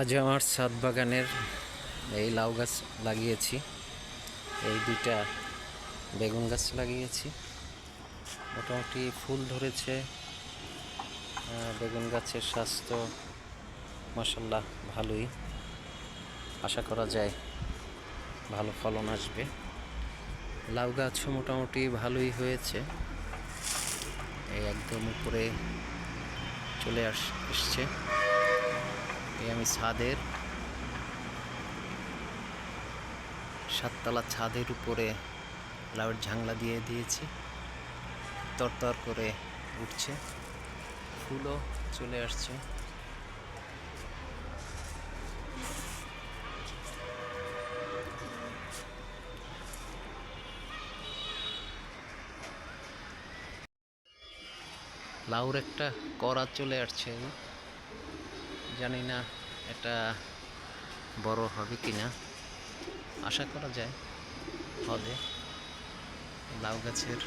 আজ আমার ছাদ বাগানের এই লাউ গাছ লাগিয়েছি। এই দুইটা বেগুন গাছ লাগিয়েছি। মোটামুটি ফুল ধরেছে। বেগুন গাছের স্বাস্থ্য মাসাল্লাহ ভালোই। আশা করা যায় ভালো ফলন আসবে। লাউ গাছও মোটামুটি ভালোই হয়েছে। এই একদম উপরে চলে আস, এসছে। এই আমি ছাদের, সাততলা ছাদের উপরে লাউয়ের ঝাংলা দিয়ে দিয়েছি। তরতর করে উঠছে, ফুলও চলে আসছে। লাউর একটা করা চলে আসছে, জানি না এটা বড় হবে কি না আশা করা যায়, হবে। লাউ গাছের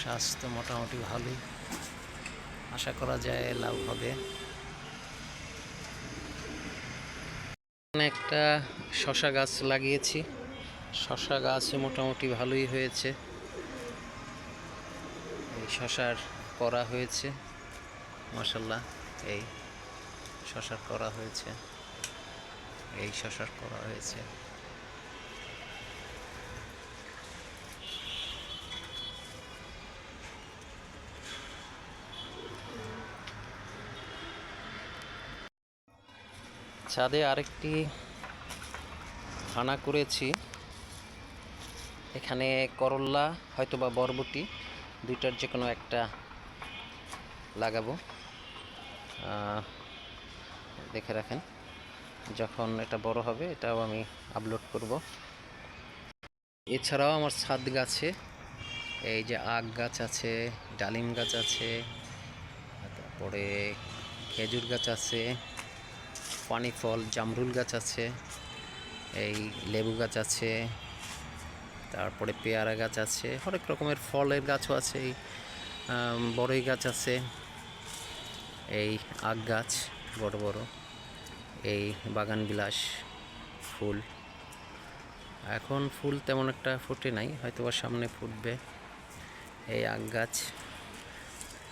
স্বাস্থ্য মোটামুটি ভালোই। আশা করা যায় লাউ হবে। একটা শশা গাছ লাগিয়েছি। শশা গাছ মোটামুটি ভালোই হয়েছে। এই শশার করা হয়েছে। মাসাল্লাহ এই শশার করা হয়েছে। এই শশার করা হয়েছে। ছাদে আরেকটি খানা করেছি। এখানে করল্লা হয়তো বা বরবটি, দুইটার যে কোনো একটা লাগাবো। দেখে রাখেন। যখন এটা বড় হবে, এটাও আমি আপলোড করব। এছাড়াও আমার ছাদ গাছে, এই যে আখ গাছ আছে, ডালিম গাছ আছে, তারপরে খেজুর গাছ আছে, পানি ফল, জামরুল গাছ আছে, এই লেবু গাছ আছে, তারপরে পেয়ারা গাছ আছে, অনেক রকমের ফলের গাছও আছে, এই বড়ই গাছ আছে, এই আখ গাছ। বড় বড়। এই বাগান বিলাস ফুল। এখন ফুল তেমন একটা ফুটে নাই হয়তো বা সামনে ফুটবে। এই আগ গাছ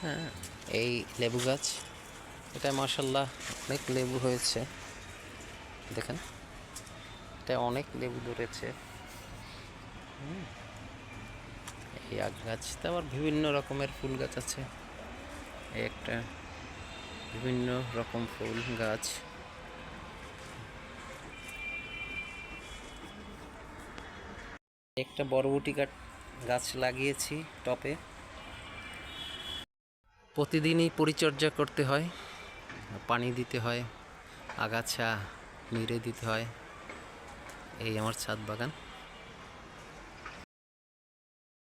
হ্যাঁ এই লেবু গাছ। এটা মাসাল্লাহ অনেক লেবু হয়েছে। দেখেন, এটা অনেক লেবু ধরেছে। এই আগ গাছ। তো আবার বিভিন্ন রকমের ফুল গাছ আছে। এই একটা বিভিন্ন রকম ফুল, গাছ। একটা বরবটি গাছ গাছ লাগিয়েছি টপে। প্রতিদিনই পরিচর্যা করতে হয়, পানি দিতে হয়, আগাছা নিড়ে দিতে হয়। এই আমার ছাদ বাগান।